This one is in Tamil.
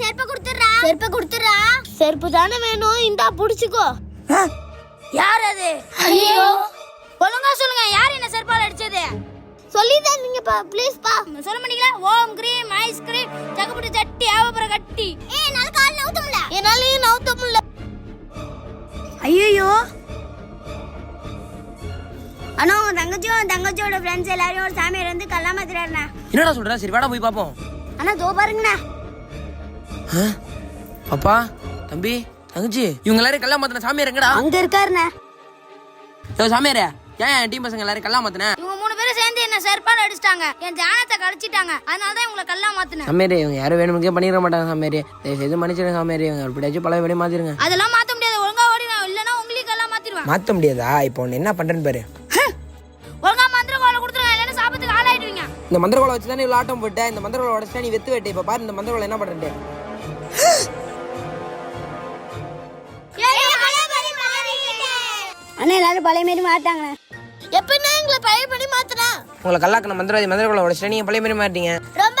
செருப்பை கொடுத்துறா செருப்பை கொடுத்துறா செருப்பு தானே வேணும். இந்தா புடிச்சுக்கோ. யார் அது? ஐயோ. ஒழுங்கா சொல்லுங்க யார் என்ன செருப்பால் அடிச்சது? சொல்லிதான் நீங்கப்பா ப்ளீஸ் பா. சொல்ல மாட்டீங்களா? ஓம் கிரீம் ஐஸ்கிரீம் சகப்பட்டு சட்டி ஆவப்புற கட்டி. ஏய் என்னால கால் நவுத்த முடியல. என்னாலயும் நவுத்த முடியல. ஐயோ அண்ணா உன் தங்கச்சியும் தங்கச்சியோட ஃப்ரெண்ட்ஸ் எல்லாரையும் ஒரு சாமியார் வந்து கல்லா மாத்திராருண்ணா என்னடா சொல்ற? சரி வாடா போய் பாப்போம். அண்ணா தோ பாருங்கண்ணா. அப்பா தம்பி தங்கச்சி இவங்க எல்லாரும் கல்யாணம் மாத்தின சாமியார் எங்கடா? அங்க இருக்காருண்ணா. யோ சாமியாரே ஏன் என் டீம் பசங்க எல்லாரும் கல்யாணம் மாத்தின? இவங்க மூணு பேரும் சேர்ந்து என்ன செருப்பால் அடிச்சிட்டாங்க. என் தியானத்தை கழிச்சிட்டாங்க அதனால தான் இவங்களை கல்லா மாத்தினேன் சாமியாரே இவங்க யாரும் வேணுமுக்கே பண்ணிட மாட்டாங்க சாமியாரே. தயவு செய்து மன்னிச்சிடுங்க சாமியாரே. இவங்க எப்படியாச்சும் பழைய படி மாத்திருங்க. அதெல்லாம் மாத்த முடியாது. ஒழுங்கா ஓடிடுவேன் இல்லைன்னா உங்களுக்கு கல்லா மாத்திடுவேன் மாத்த முடியாதா? இப்போ ஒன்று என்ன பண்றேன்னு பாரு. ஒழுங்கா மந்திர கோலை கொடுத்துருங்க. இல்லைன்னா சாபத்துக்கு ஆளாயிடுவீங்க. இந்த மந்திரகோலை வச்சு தானே இவ்வளோ ஆட்டம் போட்ட? இந்த மந்திரகோலை உடச்சு நீ வெத்து வெட்டு. இப்போ பாரு இந்த மந்திரகோலை என்ன பண்ணுறேன் அண்ணா எல்லாரும் பழைய மாரி மாட்டாங்கண்ணே எப்படின்னா எங்களை பழையபடி மாத்துனா? உங்களை கல்லாக்கின மந்திரவாதி மந்திரகோலை உடச்சு நீங்க பழைய மாதிரி மாட்டீங்க ரொம்ப